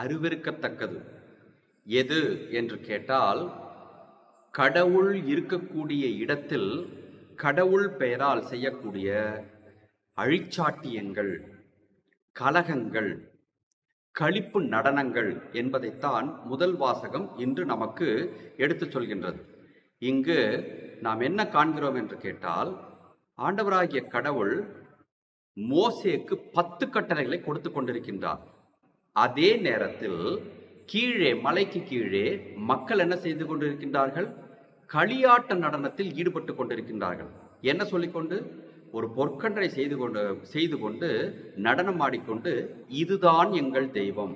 அருவருக்கத்தக்கது எது என்று கேட்டால் கடவுள் இருக்கக்கூடிய இடத்தில் கடவுள் பெயரால் செய்யக்கூடிய அழிச்சாட்டியங்கள் கலகங்கள் களிப்பு நடனங்கள் என்பதைத்தான் முதல் வாசகம் இன்று நமக்கு எடுத்துச் சொல்கின்றது. இங்கு நாம் என்ன காண்கிறோம் என்று கேட்டால் ஆண்டவராகிய கடவுள் மோசேக்கு பத்து கட்டளைகளை கொடுத்து கொண்டிருக்கின்றார். அதே நேரத்தில் கீழே மலைக்கு கீழே மக்கள் என்ன செய்து கொண்டிருக்கின்றார்கள்? களியாட்ட நடனத்தில் ஈடுபட்டு கொண்டிருக்கின்றார்கள். என்ன சொல்லிக்கொண்டு ஒரு பொற்கன்றை செய்து கொண்டு செய்து கொண்டு நடனம் ஆடிக்கொண்டு இதுதான் எங்கள் தெய்வம்.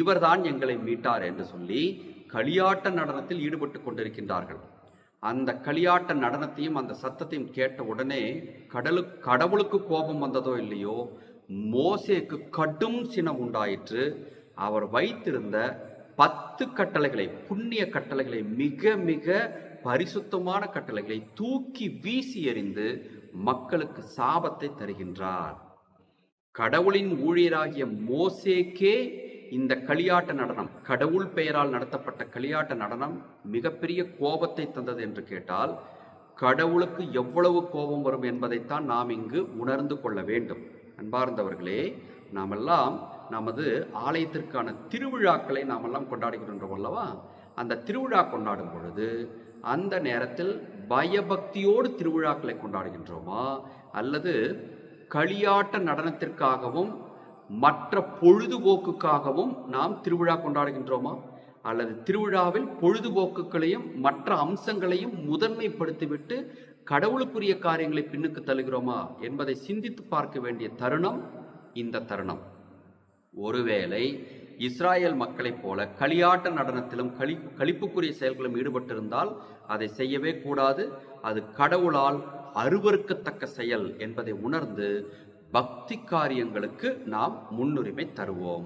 இவர்தான் எங்களை மீட்டார் என்று சொல்லி களியாட்ட நடனத்தில் ஈடுபட்டு கொண்டிருக்கின்றார்கள். அந்த களியாட்ட நடனத்தையும் அந்த சத்தத்தையும் கேட்ட உடனே கடலு கடவுளுக்கு கோபம் வந்ததோ இல்லையோ மோசேக்கு கடும் சினம் உண்டாயிற்று. அவர் வைத்திருந்த பத்து கட்டளைகளை புண்ணிய கட்டளைகளை மிக மிக பரிசுத்தமான கட்டளைகளை தூக்கி வீசி எறிந்து மக்களுக்கு சாபத்தை தருகின்றார். கடவுளின் ஊழியராகிய மோசேக்கே இந்த களியாட்ட நடனம் கடவுள் பெயரால் நடத்தப்பட்ட களியாட்ட நடனம் மிகப்பெரிய கோபத்தை தந்தது என்று கேட்டால் கடவுளுக்கு எவ்வளவு கோபம் வரும் என்பதைத்தான் நாம் இங்கு உணர்ந்து கொள்ள வேண்டும். அன்பார்ந்தவர்களே நாமெல்லாம் நமது ஆலயத்திற்கான திருவிழாக்களை நாமெல்லாம் கொண்டாடுகின்றோம் அல்லவா? அந்த திருவிழா கொண்டாடும் பொழுது அந்த நேரத்தில் பயபக்தியோடு திருவிழாக்களை கொண்டாடுகின்றோமா? அல்லது களியாட்ட நடனத்திற்காகவும் மற்ற பொழுதுபோக்குக்காகவும் நாம் திருவிழா கொண்டாடுகின்றோமா? அல்லது திருவிழாவில் பொழுதுபோக்குகளையும் மற்ற அம்சங்களையும் முதன்மைப்படுத்திவிட்டு கடவுளுக்குரிய காரியங்களை பின்னுக்கு தள்ளுகிறோமா என்பதை சிந்தித்து பார்க்க வேண்டிய தருணம் இந்த தருணம். ஒருவேளை இஸ்ராயல் மக்களைப் போல களியாட்ட நடனத்திலும் களி களிப்புக்குரிய செயல்களும் ஈடுபட்டிருந்தால் அதை செய்யவே கூடாது. அது கடவுளால் அருவருக்கத்தக்க செயல் என்பதை உணர்ந்து பக்தி காரியங்களுக்கு நாம் முன்னுரிமை தருவோம்.